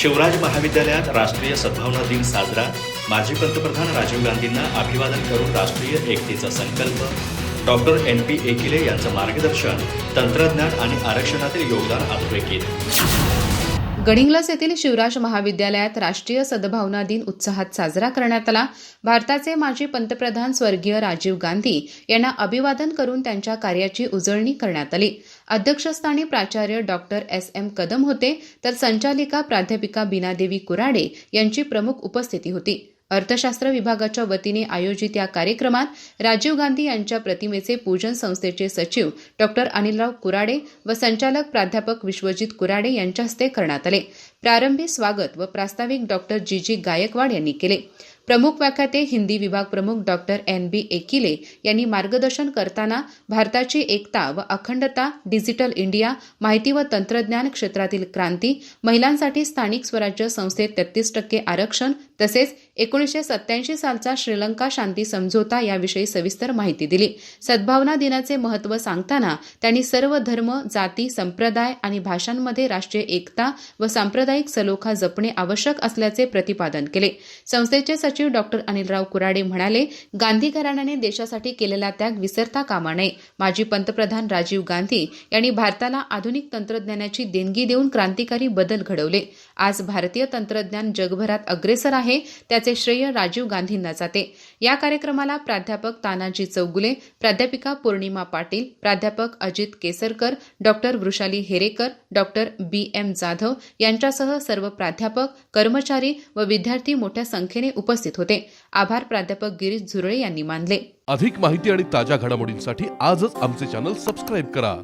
शिवराज महाविद्यालयात राष्ट्रीय सद्भावना दिन साजरा. माजी पंतप्रधान राजीव गांधींना अभिवादन करून राष्ट्रीय एकतेचा संकल्प. डॉक्टर एन पी एकिले यांचं मार्गदर्शन तंत्रज्ञान आणि आरक्षणातील योगदान अधोरेखित. गडिंग्लस येथील शिवराज महाविद्यालयात राष्ट्रीय सद्भावना दिन उत्साहात साजरा करण्यात आला. भारताचे माजी पंतप्रधान स्वर्गीय राजीव गांधी यांना अभिवादन करून त्यांच्या कार्याची उजळणी करण्यात आली. अध्यक्षस्थानी प्राचार्य डॉक्टर एस. एम. कदम होते. तर संचालिका प्राध्यापिका बीनादेवी कुराडे यांची प्रमुख उपस्थिती होती. अर्थशास्त्र विभागाच्या वतीने आयोजित या कार्यक्रमात राजीव गांधी यांच्या प्रतिमेचे पूजन संस्थेचे सचिव डॉक्टर अनिलराव कुराडे व संचालक प्राध्यापक विश्वजित कुराडे यांच्या हस्ते करण्यात आले. प्रारंभी स्वागत व प्रास्ताविक डॉक्टर जी जी गायकवाड यांनी केले. प्रमुख व्याख्याते हिंदी विभाग प्रमुख डॉक्टर एन बी एकिले यांनी मार्गदर्शन करताना भारताची एकता व अखंडता डिजिटल इंडिया माहिती व तंत्रज्ञान क्षेत्रातील क्रांती महिलांसाठी स्थानिक स्वराज्य संस्थेत तेहतीस टक्के आरक्षण तसेच एकोणीसशे सत्याऐंशी सालचा श्रीलंका शांती समझोता याविषयी सविस्तर माहिती दिली. सद्भावना दिनाचे महत्त्व सांगताना त्यांनी सर्व धर्म जाती संप्रदाय आणि भाषांमध्ये राष्ट्रीय एकता व सांप्रदायिक सलोखा जपणे आवश्यक असल्याचे प्रतिपादन केले. संस्थेचे सचिव डॉक्टर अनिलराव कुराडे म्हणाले गांधी घराण्याने देशासाठी केलेला त्याग विसरता कामा नये. माजी पंतप्रधान राजीव गांधी यांनी भारताला आधुनिक तंत्रज्ञानाची देणगी देऊन क्रांतिकारी बदल घडवले. आज भारतीय तंत्रज्ञान जगभरात अग्रेसर आहे त्याचे श्रेय राजीव गांधींना जाते. या कार्यक्रमाला प्राध्यापक तानाजी चौगुले प्राध्यापिका पौर्णिमा पाटील प्राध्यापक Ajit Kesarkar doctor Vrushali Herekar doctor B. M. Jadhav यांच्यासह सर्व प्राध्यापक कर्मचारी व विद्यार्थी मोठ्या संख्येने उपस्थित होते. आभार प्राध्यापक गिरीश झुरळे यांनी मानले. अधिक माहिती आणि ताज्या घडामोडींसाठी आजच आमचे चॅनल सबस्क्राईब करा.